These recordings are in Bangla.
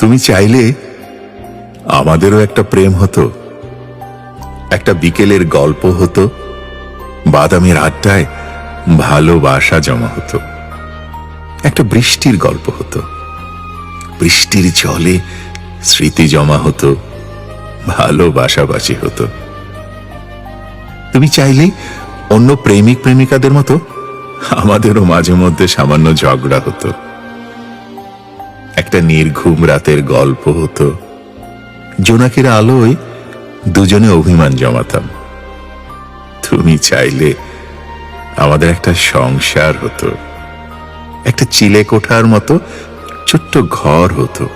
তুমি চাইলে আমাদেরও একটা প্রেম হতো, একটা বিকেলের গল্প হতো, বাদামের আড্ডায় ভালোবাসা জমা হতো, একটা বৃষ্টির গল্প হতো, বৃষ্টির জলে স্মৃতি জমা হতো ভালোবাসাবাসি হতো। তুমি চাইলেই অন্য প্রেমিক প্রেমিকাদের মতো আমাদেরও মাঝে মধ্যে সামান্য ঝগড়া হতো। একটা নির্ঘুম রাতের গল্প হতো। জোনাকের আলোয় দুজনে অভিমান জমাতাম। তুমি চাইলে আমাদের একটা সংসার হতো। একটা চিলে কোঠার মতো ছোট্ট ঘর হতো।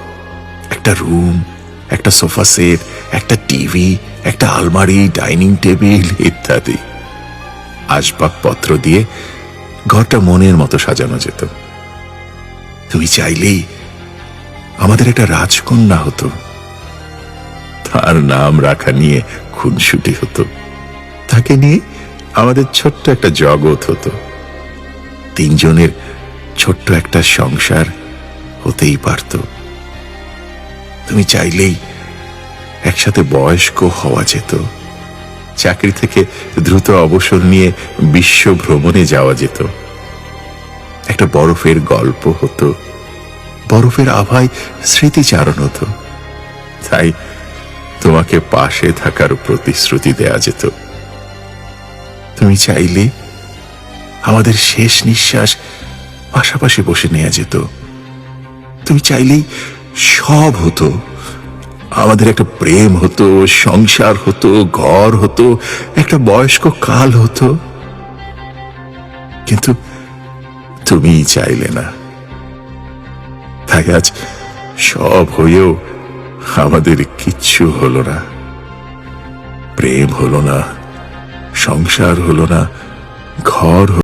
একটা রুম, একটা সোফা সেট, একটা টিভি, একটা আলমারি, ডাইনিং টেবিল ইত্যাদি। আসবাবপত্র দিয়ে ঘরটা মনের মতো সাজানো যেত। তুমি চাইলেই আমাদের একটা রাজকন্যা হতো। তার নাম রাখা নিয়ে খুনসুটি হতো। তাকে নিয়ে আমাদের ছোট্ট একটা জগৎ হতো। তিনজনের ছোট্ট একটা সংসার হতেই পারত। তুমি চাইলেই একসাথে বয়স্ক হওয়া যেত। চাকরি থেকে দ্রুত অবসর নিয়ে বিশ্ব ভ্রমণে যাওয়া যেত। একটা বরফের গল্প হতো। বরফের আভায় স্মৃতিচারণ হতো। তাই তোমাকে পাশে থাকার প্রতিশ্রুতি দেয়া যেত। তুমি চাইলে আমাদের শেষ নিঃশ্বাস পাশাপাশি বসে নেওয়া যেত। তুমি চাইলেই সব হতো। আমাদের একটা প্রেম হতো, সংসার হতো, ঘর হতো, একটা বয়স্ক কাল হতো। কিন্তু তুমি চাইলে না। তাই আজ সব হয়েও আমাদের কিচ্ছু হলো না। প্রেম হলো না, সংসার হলো না, ঘর